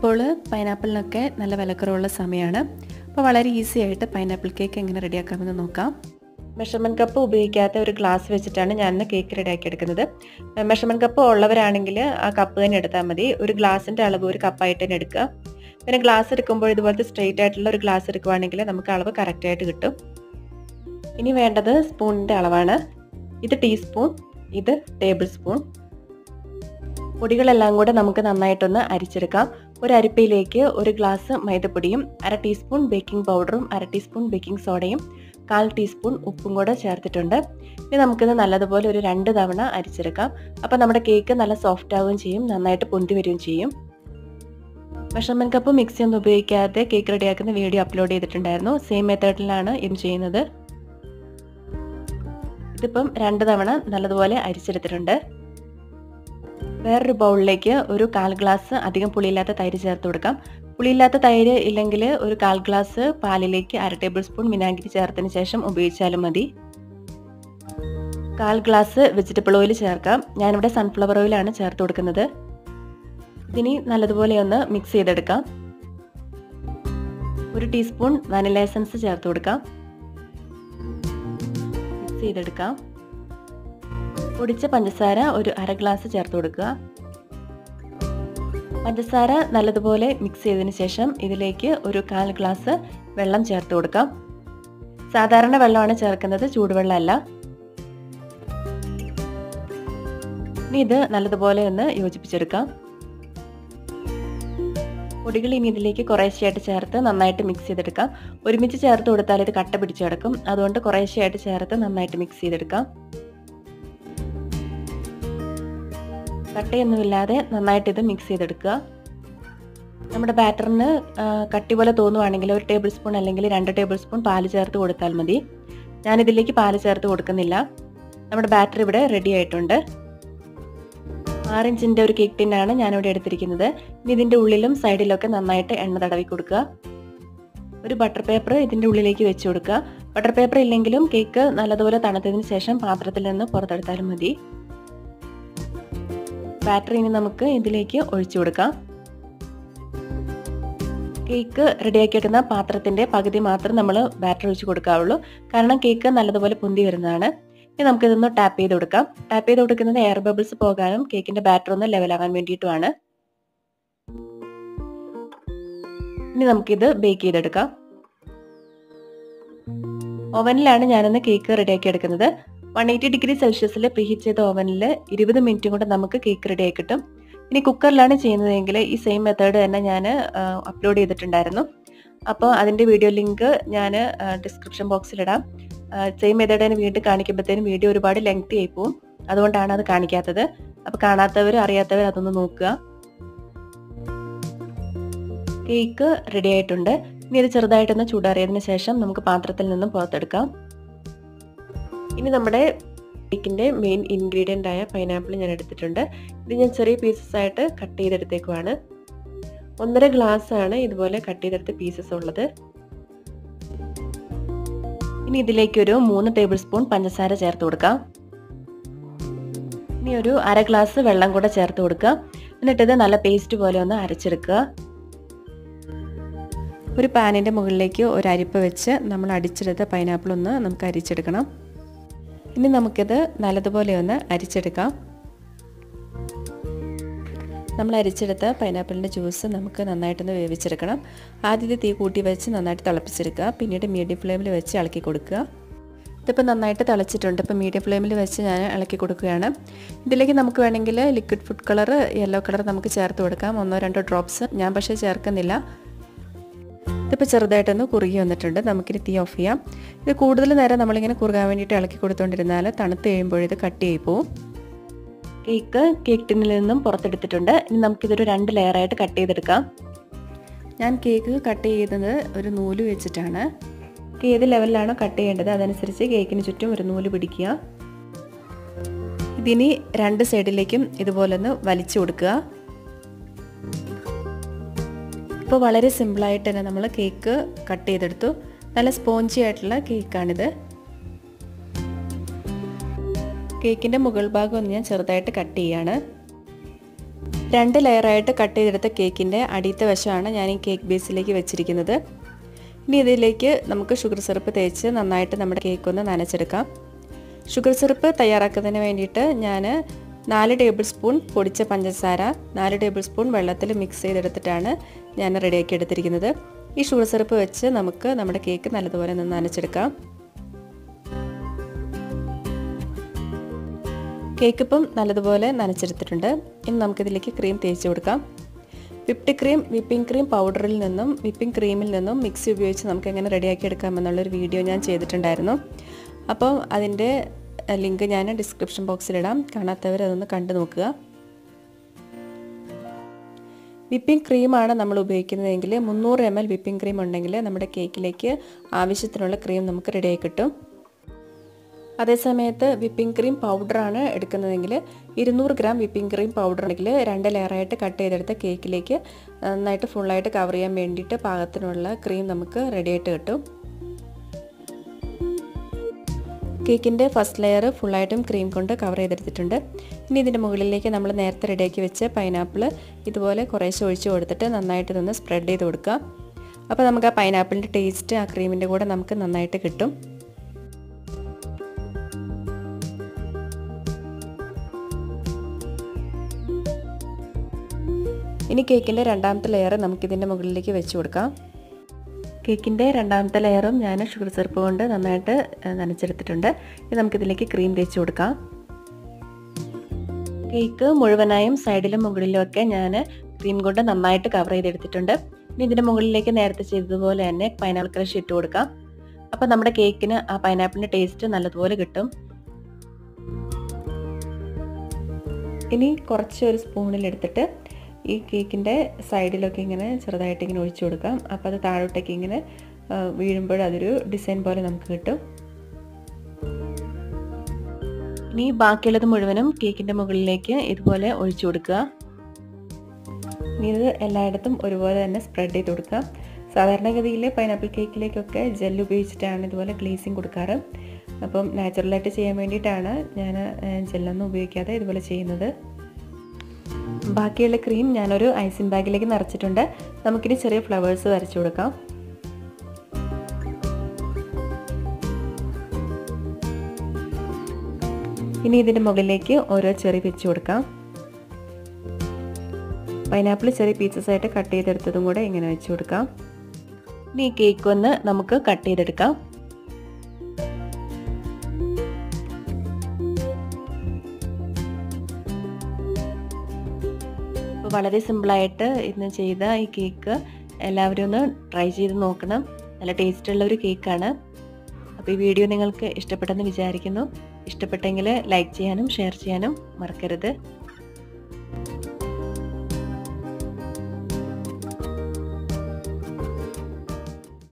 ഇപ്പോൾ പൈനാപ്പിളിനൊക്കെ നല്ല വിലക്കുറവുള്ള സമയമാണ് അപ്പോൾ വളരെ ഈസി ആയിട്ട് പൈനാപ്പിൾ കേക്ക് എങ്ങനെ റെഡിയാക്കാമെന്ന് നോക്കാം. മെഷർമെന്റ് കപ്പ് ഉപയോഗിക്കാത്ത ഒരു ഗ്ലാസ് വെച്ചിട്ടാണ് ഞാൻ കേക്ക് റെഡിയാക്കി എടുക്കുന്നത് മെഷർമെന്റ് കപ്പ് ഉള്ളവരാണെങ്കിൽ ആ കപ്പ് തന്നെ എടുത്താൽ മതി. ഒരു ഗ്ലാസിന്റെ അളവ് ഒരു കപ്പായിട്ട് തന്നെ എടുക്കുക. പിന്നെ ഗ്ലാസ് എടുക്കുമ്പോൾ ഇതുപോലത്തെ സ്ട്രെയിറ്റ് ആയിട്ടുള്ള ഒരു ഗ്ലാസ് എടുക്കുവാണെങ്കിൽ നമുക്ക് അളവ് കറക്റ്റായിട്ട് കിട്ടും. ഇനി വേണ്ടത് സ്പൂണിന്റെ അളവാണ്. ഇത് ടീസ്പൂൺ ഇത് ടേബിൾ സ്പൂൺ പൊടികളെല്ലാം കൂടെ നമുക്ക് നന്നായിട്ടൊന്ന് അരിച്ചെടുക്കാം. ഒരു അരിപ്പയിലേക്ക് ഒരു ഗ്ലാസ് മൈദപ്പൊടിയും അര ടീസ്പൂൺ ബേക്കിംഗ് പൗഡറും അര ടീസ്പൂൺ ബേക്കിംഗ് സോഡയും കാൽ ടീസ്പൂൺ ഉപ്പും കൂടെ ചേർത്തിട്ടുണ്ട്. ഇനി നമുക്കിത് നല്ലതുപോലെ ഒരു രണ്ട് തവണ അരിച്ചെടുക്കാം. അപ്പോൾ നമ്മുടെ കേക്ക് നല്ല സോഫ്റ്റ് ആവുകയും ചെയ്യും നന്നായിട്ട് പൊന്തി വരികയും ചെയ്യും. മെഷർമെന്റ് കപ്പ് മിക്സി ഒന്നും ഉപയോഗിക്കാതെ കേക്ക് റെഡിയാക്കുന്ന വീഡിയോ അപ്ലോഡ് ചെയ്തിട്ടുണ്ടായിരുന്നു. സെയിം മെത്തേഡിലാണ് ഇത് ചെയ്യുന്നത്. ഇതിപ്പം രണ്ട് തവണ നല്ലതുപോലെ അരിച്ചെടുത്തിട്ടുണ്ട്. വേറൊരു ബൗളിലേക്ക് ഒരു കാൽ ഗ്ലാസ് അധികം പുളിയില്ലാത്ത തൈര് ചേർത്ത് കൊടുക്കാം. പുളിയില്ലാത്ത തൈര് ഇല്ലെങ്കിൽ ഒരു കാൽ ഗ്ലാസ് പാലിലേക്ക് അര ടേബിൾ സ്പൂൺ വിനാഗിരി ചേർത്തതിന് ശേഷം ഉപയോഗിച്ചാലും മതി. കാൽ ഗ്ലാസ് വെജിറ്റബിൾ ഓയിൽ ചേർക്കാം. ഞാനിവിടെ സൺഫ്ലവർ ഓയിലാണ് ചേർത്ത് കൊടുക്കുന്നത്. ഇതിനി നല്ലതുപോലെ ഒന്ന് മിക്സ് ചെയ്തെടുക്കാം. ഒരു ടീസ്പൂൺ വാനില എസൻസ് ചേർത്ത് കൊടുക്കാം. മിക്സ് ചെയ്തെടുക്കാം. പൊടിച്ച പഞ്ചസാര ഒരു അര ഗ്ലാസ് ചേർത്ത് കൊടുക്കുക. പഞ്ചസാര നല്ലതുപോലെ മിക്സ് ചെയ്തതിന് ശേഷം ഇതിലേക്ക് ഒരു കാൽ ഗ്ലാസ് വെള്ളം ചേർത്ത് കൊടുക്കാം. സാധാരണ വെള്ളമാണ് ചേർക്കുന്നത് ചൂടുവെള്ളമല്ല. ഇനി ഇത് നല്ലതുപോലെ ഒന്ന് യോജിപ്പിച്ചെടുക്കാം. പൊടികൾ ഇനി ഇതിലേക്ക് കുറേശ്ശെയായിട്ട് ചേർത്ത് നന്നായിട്ട് മിക്സ് ചെയ്തെടുക്കാം. ഒരുമിച്ച് ചേർത്ത് കൊടുത്താൽ ഇത് കട്ട പിടിച്ചു കിടക്കും. അതുകൊണ്ട് കുറേശ്ശെയായിട്ട് ചേർത്ത് നന്നായിട്ട് മിക്സ് ചെയ്തെടുക്കാം. കട്ടയൊന്നുമില്ലാതെ നന്നായിട്ട് ഇത് മിക്സ് ചെയ്തെടുക്കുക. നമ്മുടെ ബാറ്ററിന് കട്ടി പോലെ തോന്നുവാണെങ്കിൽ ഒരു ടേബിൾ സ്പൂൺ അല്ലെങ്കിൽ രണ്ട് ടേബിൾ സ്പൂൺ പാൽ ചേർത്ത് കൊടുത്താൽ മതി. ഞാനിതിലേക്ക് പാൽ ചേർത്ത് കൊടുക്കുന്നില്ല. നമ്മുടെ ബാറ്ററി ഇവിടെ റെഡി ആയിട്ടുണ്ട്. ആറിഞ്ചിന്റെ ഒരു കേക്ക് ടിന്നാണ് ഞാനിവിടെ എടുത്തിരിക്കുന്നത്. ഇനി ഇതിന്റെ ഉള്ളിലും സൈഡിലൊക്കെ നന്നായിട്ട് എണ്ണ തടവി കൊടുക്കുക. ഒരു ബട്ടർ പേപ്പർ ഇതിന്റെ ഉള്ളിലേക്ക് വെച്ച് കൊടുക്കുക. ബട്ടർ പേപ്പർ ഇല്ലെങ്കിലും കേക്ക് നല്ലതുപോലെ തണുത്തതിന് ശേഷം പാത്രത്തിൽ നിന്ന് പുറത്തെടുത്താലും മതി. ബാറ്ററി ഇനി നമുക്ക് ഇതിലേക്ക് ഒഴിച്ചു കൊടുക്കാം. കേക്ക് റെഡിയാക്കി വെക്കുന്ന പാത്രത്തിന്റെ പകുതി മാത്രം നമ്മൾ ബാറ്ററി ഒഴിച്ച് കൊടുക്കാവുള്ളൂ. കാരണം കേക്ക് നല്ലതുപോലെ പൊന്തി വരുന്നതാണ്. ഇനി നമുക്കിതൊന്ന് ടാപ്പ് ചെയ്ത് കൊടുക്കാം. ടാപ്പ് ചെയ്ത് കൊടുക്കുന്നത് എയർ ബബിൾസ് പോകാനും കേക്കിന്റെ ബാറ്റർ ഒന്ന് ലെവലാകാൻ വേണ്ടിയിട്ടുമാണ്. ഇനി നമുക്കിത് ബേക്ക് ചെയ്തെടുക്കാം. ഓവനിലാണ് ഞാനൊന്ന് കേക്ക് റെഡിയാക്കി എടുക്കുന്നത്. വൺ എയ്റ്റി ഡിഗ്രി സെൽഷ്യസിൽ പ്രീഹീറ്റ് ചെയ്ത ഓവനിൽ ഇരുപത് മിനിറ്റും കൊണ്ട് നമുക്ക് കേക്ക് റെഡി ആയി കിട്ടും. ഇനി കുക്കറിലാണ് ചെയ്യുന്നതെങ്കിൽ ഈ സെയിം മെത്തേഡ് തന്നെ ഞാൻ അപ്ലോഡ് ചെയ്തിട്ടുണ്ടായിരുന്നു. അപ്പോൾ അതിന്റെ വീഡിയോ ലിങ്ക് ഞാൻ ഡിസ്ക്രിപ്ഷൻ ബോക്സിലിടാം സെയിം മെത്തേഡ് തന്നെ വീണ്ടും കാണിക്കുമ്പോഴത്തേനും വീഡിയോ ഒരുപാട് ലെങ്തി ആയി പോവും. അതുകൊണ്ടാണ് അത് കാണിക്കാത്തത്. അപ്പോൾ കാണാത്തവർ അറിയാത്തവർ അതൊന്ന് നോക്കുക. കേക്ക് റെഡി ആയിട്ടുണ്ട്. ഇനി ഇത് ചെറുതായിട്ടൊന്ന് ചൂടാറിയതിന് ശേഷം നമുക്ക് പാത്രത്തിൽ നിന്നും പുറത്തെടുക്കാം. ഇനി നമ്മുടെ കേക്കിന്റെ മെയിൻ ഇൻഗ്രീഡിയന്റ് ആയ പൈനാപ്പിൾ ഞാൻ എടുത്തിട്ടുണ്ട്. ഇത് ഞാൻ ചെറിയ പീസസ് ആയിട്ട് കട്ട് ചെയ്തെടുത്തേക്കുവാണ്. ഒന്നര ഗ്ലാസ് ആണ് ഇതുപോലെ കട്ട് ചെയ്തെടുത്ത പീസസ് ഉള്ളത്. ഇനി ഇതിലേക്ക് ഒരു മൂന്ന് ടേബിൾ സ്പൂൺ പഞ്ചസാര ചേർത്ത് കൊടുക്കാം. ഇനി ഒരു അര ഗ്ലാസ് വെള്ളം കൂടെ ചേർത്ത് കൊടുക്കുക. എന്നിട്ട് ഇത് നല്ല പേസ്റ്റ് പോലെ ഒന്ന് അരച്ചെടുക്കുക. ഒരു പാനിന്റെ മുകളിലേക്ക് ഒരു അരിപ്പ് വെച്ച് നമ്മൾ അടിച്ചെടുത്ത പൈനാപ്പിൾ ഒന്ന് നമുക്ക് അരിച്ചെടുക്കണം. ഇനി നമുക്കിത് നല്ലതുപോലെ ഒന്ന് അരിച്ചെടുക്കാം. നമ്മൾ അരിച്ചെടുത്ത പൈനാപ്പിളിന്റെ ജ്യൂസ് നമുക്ക് നന്നായിട്ടൊന്ന് വേവിച്ചെടുക്കണം. ആദ്യത്തെ തീ കൂട്ടി വെച്ച് നന്നായിട്ട് തിളപ്പിച്ചെടുക്കുക. പിന്നീട് മീഡിയം ഫ്ലെയിമിൽ വെച്ച് ഇളക്കി കൊടുക്കുക. ഇതിപ്പോൾ നന്നായിട്ട് തിളച്ചിട്ടുണ്ട്. ഇപ്പോൾ മീഡിയം ഫ്ലെയിമിൽ വെച്ച് ഞാൻ ഇളക്കി കൊടുക്കുകയാണ്. ഇതിലേക്ക് നമുക്ക് വേണമെങ്കിൽ liquid food colour yellow colour നമുക്ക് ചേർത്ത് കൊടുക്കാം. ഒന്നോ രണ്ടോ ഡ്രോപ്സ് ഞാൻ പക്ഷേ ചേർക്കുന്നില്ല. ഇതിപ്പോൾ ചെറുതായിട്ടൊന്ന് കുറുകി വന്നിട്ടുണ്ട്. നമുക്കിനി തീ ഓഫ് ചെയ്യാം. ഇത് കൂടുതൽ നേരം നമ്മളിങ്ങനെ കുറുകാൻ വേണ്ടിയിട്ട് ഇളക്കി കൊടുത്തുകൊണ്ടിരുന്നാൽ തണുത്ത് കഴിയുമ്പോൾ ഇത് കട്ടിയായി പോവും. കേക്ക് കേക്ക് ടിന്നിൽ നിന്നും പുറത്തെടുത്തിട്ടുണ്ട്. ഇനി നമുക്കിതൊരു രണ്ട് ലെയറായിട്ട് കട്ട് ചെയ്തെടുക്കാം. ഞാൻ കേക്ക് കട്ട് ചെയ്യുന്നത് ഒരു നൂൽ വെച്ചിട്ടാണ്. ഏത് ലെവലിലാണോ കട്ട് ചെയ്യേണ്ടത് അതനുസരിച്ച് കേക്കിന് ചുറ്റും ഒരു നൂൽ പിടിക്കുക. ഇതിനി രണ്ട് സൈഡിലേക്കും ഇതുപോലെ ഒന്ന് വലിച്ചു കൊടുക്കുക. ഇപ്പോൾ വളരെ സിമ്പിളായിട്ട് തന്നെ നമ്മൾ കേക്ക് കട്ട് ചെയ്തെടുത്തു. നല്ല സ്പോഞ്ചി ആയിട്ടുള്ള കേക്കാണിത് കേക്കിന്റെ മുകൾ ഭാഗം ഒന്ന് ഞാൻ ചെറുതായിട്ട് കട്ട് ചെയ്യാണ്. രണ്ട് ലെയറായിട്ട് കട്ട് ചെയ്തെടുത്ത കേക്കിന്റെ അടിയത്തെ വശമാണ് ഞാൻ ഈ കേക്ക് ബേസിലേക്ക് വെച്ചിരിക്കുന്നത്. ഇനി ഇതിലേക്ക് നമുക്ക് ഷുഗർ സിറപ്പ് തേച്ച് നന്നായിട്ട് നമ്മുടെ കേക്ക് ഒന്ന് നനച്ചെടുക്കാം. ഷുഗർ സിറപ്പ് തയ്യാറാക്കുന്നതിന് വേണ്ടിയിട്ട് ഞാൻ നാല് ടേബിൾ സ്പൂൺ പൊടിച്ച പഞ്ചസാര നാല് ടേബിൾ സ്പൂൺ വെള്ളത്തിൽ മിക്സ് ചെയ്തെടുത്തിട്ടാണ് ഞാൻ റെഡിയാക്കി എടുത്തിരിക്കുന്നത്. ഈ ഷുഗർ സിറപ്പ് വെച്ച് നമുക്ക് നമ്മുടെ കേക്ക് നല്ലതുപോലെ നിന്ന് നനച്ചെടുക്കാം. കേക്ക് ഇപ്പം നല്ലതുപോലെ നനച്ചെടുത്തിട്ടുണ്ട്. ഇനി നമുക്കിതിലേക്ക് ക്രീം തേച്ച് കൊടുക്കാം. വിപ്ഡ് ക്രീം വിപ്പിംഗ് ക്രീം പൗഡറിൽ നിന്നും വിപ്പിംഗ് ക്രീമിൽ നിന്നും മിക്സി ഉപയോഗിച്ച് നമുക്ക് എങ്ങനെ റെഡിയാക്കി എടുക്കാമെന്നുള്ളൊരു വീഡിയോ ഞാൻ ചെയ്തിട്ടുണ്ടായിരുന്നു. അപ്പം അതിന്റെ ലിങ്ക് ഞാൻ ഡിസ്ക്രിപ്ഷൻ ബോക്സിലിടാം കാണാത്തവർ അതൊന്ന് കണ്ടു നോക്കുക. വിപ്പിംഗ് ക്രീമാണ് നമ്മൾ ഉപയോഗിക്കുന്നതെങ്കിൽ മുന്നൂറ് എം എൽ വിപ്പിംഗ് ക്രീം ഉണ്ടെങ്കിൽ നമ്മുടെ കേക്കിലേക്ക് ആവശ്യത്തിനുള്ള ക്രീം നമുക്ക് റെഡിയായി കിട്ടും. അതേസമയത്ത് വിപ്പിംഗ് ക്രീം പൗഡറാണ് എടുക്കുന്നതെങ്കിൽ ഇരുന്നൂറ് ഗ്രാം വിപ്പിംഗ് ക്രീം പൗഡർ ഉണ്ടെങ്കിൽ രണ്ട് ലെയറായിട്ട് കട്ട് ചെയ്തെടുത്ത കേക്കിലേക്ക് നന്നായിട്ട് ഫുള്ളായിട്ട് കവർ ചെയ്യാൻ വേണ്ടിയിട്ട് പാകത്തിനുള്ള ക്രീം നമുക്ക് റെഡിയായിട്ട് കിട്ടും. കേക്കിന്റെ ഫസ്റ്റ് ലെയർ ഫുള്ളായിട്ടും ക്രീം കൊണ്ട് കവർ ചെയ്തെടുത്തിട്ടുണ്ട്. ഇനി ഇതിന്റെ മുകളിലേക്ക് നമ്മൾ നേരത്തെ റെഡിയാക്കി വെച്ച് പൈനാപ്പിൾ ഇതുപോലെ കുറേശ്ശെ ഒഴിച്ച് കൊടുത്തിട്ട് നന്നായിട്ട് ഇതൊന്ന് സ്പ്രെഡ് ചെയ്ത് കൊടുക്കുക. അപ്പോൾ നമുക്ക് ആ പൈനാപ്പിളിന്റെ ടേസ്റ്റ് ആ ക്രീമിന്റെ കൂടെ നമുക്ക് നന്നായിട്ട് കിട്ടും. ഇനി കേക്കിന്റെ രണ്ടാമത്തെ ലെയർ നമുക്കിതിന്റെ മുകളിലേക്ക് വെച്ച് കൊടുക്കാം. കേക്കിന്റെ രണ്ടാമത്തെ ലെയറും ഞാൻ ഷുഗർ സിറപ്പ് കൊണ്ട് നന്നായിട്ട് നനച്ചെടുത്തിട്ടുണ്ട്. ഇനി നമുക്കിതിലേക്ക് ക്രീം തേച്ച് കൊടുക്കാം. കേക്ക് മുഴുവനായും സൈഡിലും മുകളിലും ഒക്കെ ഞാൻ ക്രീം കൊണ്ട് നന്നായിട്ട് കവർ ചെയ്തെടുത്തിട്ടുണ്ട്. ഇനി ഇതിന്റെ മുകളിലേക്ക് നേരത്തെ ചെയ്തതുപോലെ തന്നെ പൈനാപ്പിൾ ക്രഷ് ഇട്ട് കൊടുക്കാം. അപ്പോൾ നമ്മുടെ കേക്കിന് ആ പൈനാപ്പിളിന്റെ ടേസ്റ്റ് നല്ലതുപോലെ കിട്ടും. ഇനി കുറച്ച് ഒരു സ്പൂണിലെടുത്തിട്ട് ഈ കേക്കിന്റെ സൈഡിലൊക്കെ ഇങ്ങനെ ചെറുതായിട്ട് ഇങ്ങനെ ഒഴിച്ചു കൊടുക്കാം. അപ്പോൾ അത് താഴോട്ടേക്ക് ഇങ്ങനെ വീഴുമ്പോൾ അതൊരു ഡിസൈൻ പോലെ നമുക്ക് കിട്ടും. ഇനി ബാക്കിയുള്ളത് മുഴുവനും കേക്കിന്റെ മുകളിലേക്ക് ഇതുപോലെ ഒഴിച്ചു കൊടുക്കുക. ഇനി ഇത് എല്ലായിടത്തും ഒരുപോലെ തന്നെ സ്പ്രെഡ് ചെയ്ത് കൊടുക്കുക. സാധാരണഗതിയിൽ പൈനാപ്പിൾ കേക്കിലേക്കൊക്കെ ജെല്ല് ഉപയോഗിച്ചിട്ടാണ് ഇതുപോലെ ഗ്ലേസിങ് കൊടുക്കാറ്. അപ്പം നാച്ചുറലായിട്ട് ചെയ്യാൻ വേണ്ടിയിട്ടാണ് ഞാൻ ജെല്ലൊന്നും ഉപയോഗിക്കാതെ ഇതുപോലെ ചെയ്യുന്നത്. ബാക്കിയുള്ള ക്രീം ഞാനൊരു ഐസിങ് ബാഗിലേക്ക് നിറച്ചിട്ടുണ്ട്. നമുക്കിനി ചെറിയ ഫ്ലവേഴ്സ് വരച്ചു കൊടുക്കാം. ഇനി ഇതിന്റെ മുകളിലേക്ക് ഓരോ ചെറി വെച്ച് കൊടുക്കാം. പൈനാപ്പിൾ ചെറിയ പീസസ് ആയിട്ട് കട്ട് ചെയ്തെടുത്തതും കൂടെ ഇങ്ങനെ വെച്ച് കൊടുക്കാം. ഇനി ഈ കേക്ക് ഒന്ന് നമുക്ക് കട്ട് ചെയ്തെടുക്കാം. അപ്പോൾ വളരെ സിമ്പിളായിട്ട് ഇന്ന് ചെയ്ത ഈ കേക്ക് എല്ലാവരും ഒന്ന് ട്രൈ ചെയ്ത് നോക്കണം. നല്ല ടേസ്റ്റുള്ള ഒരു കേക്കാണ് അപ്പോൾ ഈ വീഡിയോ നിങ്ങൾക്ക് ഇഷ്ടപ്പെട്ടെന്ന് വിചാരിക്കുന്നു. ഇഷ്ടപ്പെട്ടെങ്കിൽ ലൈക്ക് ചെയ്യാനും ഷെയർ ചെയ്യാനും മറക്കരുത്.